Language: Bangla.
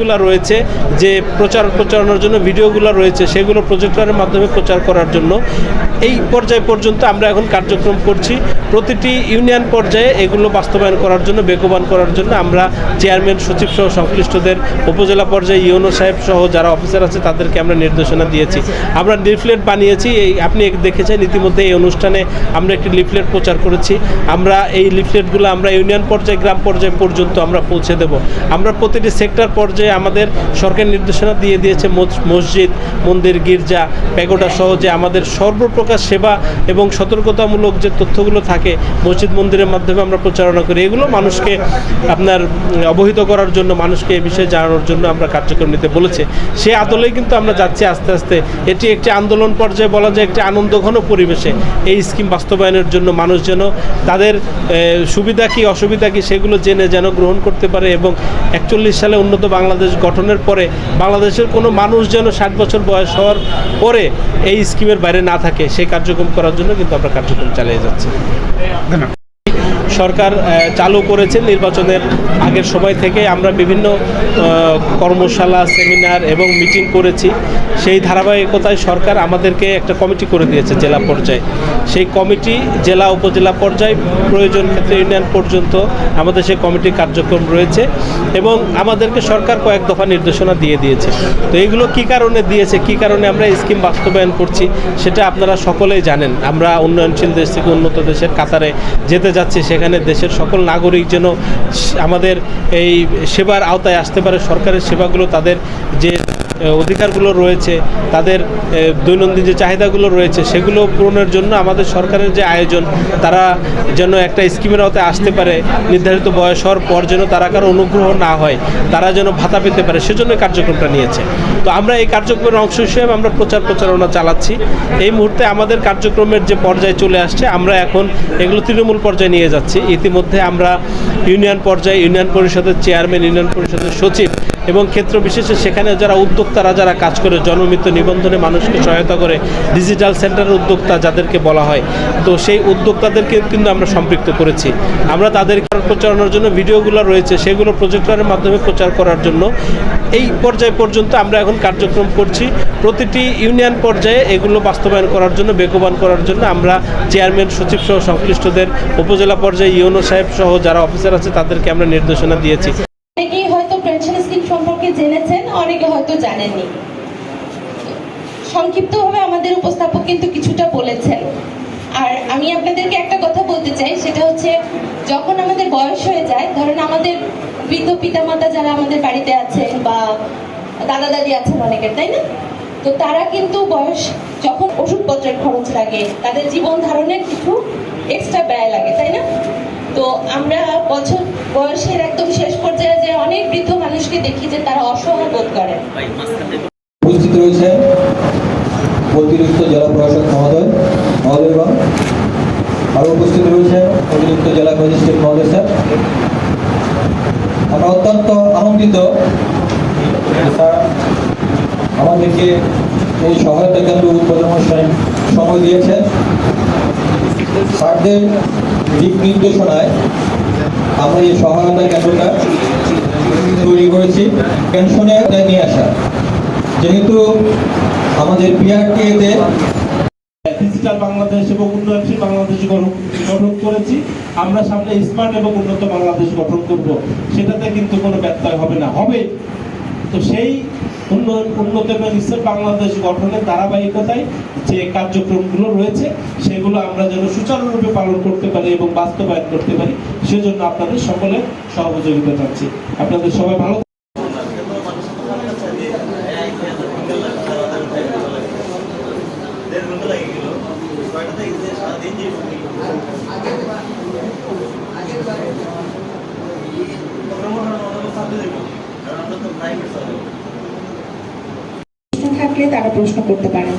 গুলা রয়েছে, যে প্রচার প্রচারণার জন্য ভিডিওগুলো রয়েছে, সেগুলো প্রজেক্টরের মাধ্যমে প্রচার করার জন্য। এই পর্যায় পর্যন্ত আমরা এখন কার্যক্রম করছি। প্রতিটি ইউনিয়ন পর্যায়ে এগুলো বাস্তবায়ন করার জন্য, বেগবান করার জন্য আমরা চেয়ারম্যান, সচিব সহ সংশ্লিষ্টদের, উপজেলা পর্যায়ে ইউনো সাহেব সহ যারা অফিসার আছে, তাদেরকে আমরা নির্দেশনা দিয়েছি। আমরা লিফলেট বানিয়েছি, এই আপনি দেখেছেন, ইতিমধ্যে এই অনুষ্ঠানে আমরা একটি লিফলেট প্রচার করেছি। আমরা এই লিফলেটগুলো আমরা ইউনিয়ন পর্যায়ে, গ্রাম পর্যায়ে পর্যন্ত আমরা পৌঁছে দেব। আমরা প্রতিটি সেক্টর পর্যায়ে আমাদের সরকার নির্দেশনা দিয়ে দিয়েছে মস- মসজিদ, মন্দির, গির্জা, প্যাগোডা সহ যে আমাদের সর্বপ্রকার সেবা এবং সতর্কতামূলক যে তথ্যগুলো থাকে মসজিদ, মন্দিরের মাধ্যমে আমরা প্রচারণা করি, এগুলো মানুষকে আপনার অবহিত করার জন্য, মানুষকে এ বিষয়ে জানানোর জন্য আমরা কার্যক্রম নিতে বলেছে। সে আদলেই কিন্তু আমরা যাচ্ছি আস্তে আস্তে। এটি একটি আন্দোলন পর্যায়ে বলা যায় একটি আনন্দঘন পরিবেশে। এই স্কিম বাস্তবায়নের জন্য মানুষ যেন তাদের সুবিধা কি, অসুবিধা কি, সেগুলো জেনে যেন গ্রহণ করতে পারে এবং একচল্লিশ সালে উন্নত বাংলাদেশ গঠনের পরে বাংলাদেশের কোনো মানুষ যেন ষাট বছর বয়স হওয়ার পরে এই স্কিমের বাইরে না থাকে সেই কার্যক্রম করার জন্য কিন্তু আমরা কার্যক্রম চালিয়ে যাচ্ছি। সরকার চালু করেছে নির্বাচনের আগের সময় থেকে আমরা বিভিন্ন কর্মশালা সেমিনার এবং মিটিং করেছি। সেই ধারাবাহিকতায় সরকার আমাদেরকে একটা কমিটি করে দিয়েছে জেলা পর্যায়ে। সেই কমিটি জেলা উপজেলা পর্যায়ে প্রয়োজন ক্ষেত্রে ইউনিয়ন পর্যন্ত আমাদের সেই কমিটি কার্যক্রম রয়েছে। এবং আমাদেরকে সরকার কয়েক দফা নির্দেশনা দিয়ে দিয়েছে। তো এগুলো কি কারণে দিয়েছে, কি কারণে আমরা স্কিম বাস্তবায়ন করছি, সেটা আপনারা সকলেই জানেন। আমরা উন্নয়নশীল দেশ থেকে উন্নত দেশের কাতারে যেতে যাচ্ছি, সেখানে দেশের সকল নাগরিক যেন আমাদের এই সেবার আওতায় আসতে পারে। সরকারের সেবাগুলো তাদের যে অধিকারগুলো রয়েছে, তাদের দৈনন্দিন যে চাহিদাগুলো রয়েছে, সেগুলো পূরণের জন্য আমাদের সরকারের যে আয়োজন, তারা যেন একটা স্কিমের আওতায় আসতে পারে, নির্ধারিত বয়স হওয়ার পর যেন তারা কারও অনুগ্রহ না হয়, তারা যেন ভাতা পেতে পারে, সেজন্য কার্যক্রমটা নিয়েছে। তো আমরা এই কার্যক্রমের অংশ হিসেবে আমরা প্রচার প্রচারণা চালাচ্ছি। এই মুহূর্তে আমাদের কার্যক্রমের যে পর্যায়ে চলে আসছে, আমরা এখন এগুলো তৃণমূল পর্যায়ে নিয়ে যাচ্ছি। ইতিমধ্যে আমরা ইউনিয়ন পর্যায়ে, ইউনিয়ন পরিষদের চেয়ারম্যান, ইউনিয়ন পরিষদের সচিব এবং ক্ষেত্র বিশেষে সেখানে যারা উদ্যোক্তারা, যারা কাজ করে, জনমিত্র নিবন্ধনে মানুষকে সহায়তা করে ডিজিটাল সেন্টারের উদ্যোক্তা যাদেরকে বলা হয়। তো সেই উদ্যোক্তাদেরকে কিন্তু আমরা সম্পৃক্ত করেছি। আমরা তাদের প্রচারণার জন্য ভিডিওগুলো রয়েছে, সেগুলো প্রজেক্টরের মাধ্যমে প্রচার করার জন্য। এই পর্যায় পর্যন্ত আমরা এখন কার্যক্রম করছি। প্রতিটি ইউনিয়ন পর্যায়ে এগুলো বাস্তবায়ন করার জন্য, বেগবান করার জন্য আমরা চেয়ারম্যান, সচিব সহ সংশ্লিষ্টদের, উপজেলা পর্যায়ে ইউনো সাহেব সহ যারা অফিসার আছে তাদেরকে আমরা নির্দেশনা দিয়েছি। পেনশন স্কিম সম্পর্কে জেনেছেন, অনেকে হয়তো জানেননি। সংক্ষিপ্তভাবে আমাদের উপস্থাপক কিন্তু কিছুটা বলেছেন। আর আমি আপনাদেরকে একটা কথা বলতে চাই, সেটা হচ্ছে, যখন আমাদের বয়স হয়ে যায়, ধরেন আমাদের বৃদ্ধ পিতামাতা যারা আমাদের বাড়িতে আছেন বা দাদা দাদি আছেন অনেকের, তাই না? তো তারা কিন্তু বয়স, যখন ওষুধপত্রের খরচ লাগে, তাদের জীবন ধারণের কিছু এক্সট্রা ব্যয় লাগে, তাই না? তো আমরা বছর বয়সের একদম শেষ পর্যায়ে দেখি যে তারা অসহায় বোধ উপস্থিত রয়েছেন অতিরিক্ত জেলা প্রশাসক মহোদয় মহোদয়গণ আরও উপস্থিত রয়েছে অতিরিক্ত জেলা ম্যাজিস্ট্রেট মহোদয় স্যার। আমরা অত্যন্ত আনন্দিত আমাদেরকে এই সহায়তা কেন্দ্র উদ্বোধন অনুষ্ঠানে সময় দিয়েছেন স্যারদের দিক নির্দেশনায় আমরা এই সহায়তা কেন্দ্রটা তৈরি করেছি। পেনশনে নিয়ে আসা। যেহেতু আমাদের পিআরটিএতে ডিজিটাল বাংলাদেশ এবং উন্নয়নশীল বাংলাদেশ গঠন করেছি, আমরা সামনে স্মার্ট এবং উন্নত বাংলাদেশ গঠন করব। সেটাতে কিন্তু কোনো ব্যত্যয় হবে না। হবে। তো সেই উন্নয়ন উন্নত এবং স্থির বাংলাদেশ গঠনের ধারাবাহিকতায় যে কার্যক্রমগুলো রয়েছে, সেগুলো আমরা যেন সুচারুরূপে পালন করতে পারি এবং বাস্তবায়ন করতে পারি সেজন্য আপনাদের সকলের সহযোগিতা চাচ্ছি। আপনাদের সবাই ভালো থাকলে তারা প্রশ্ন করতে পারেন।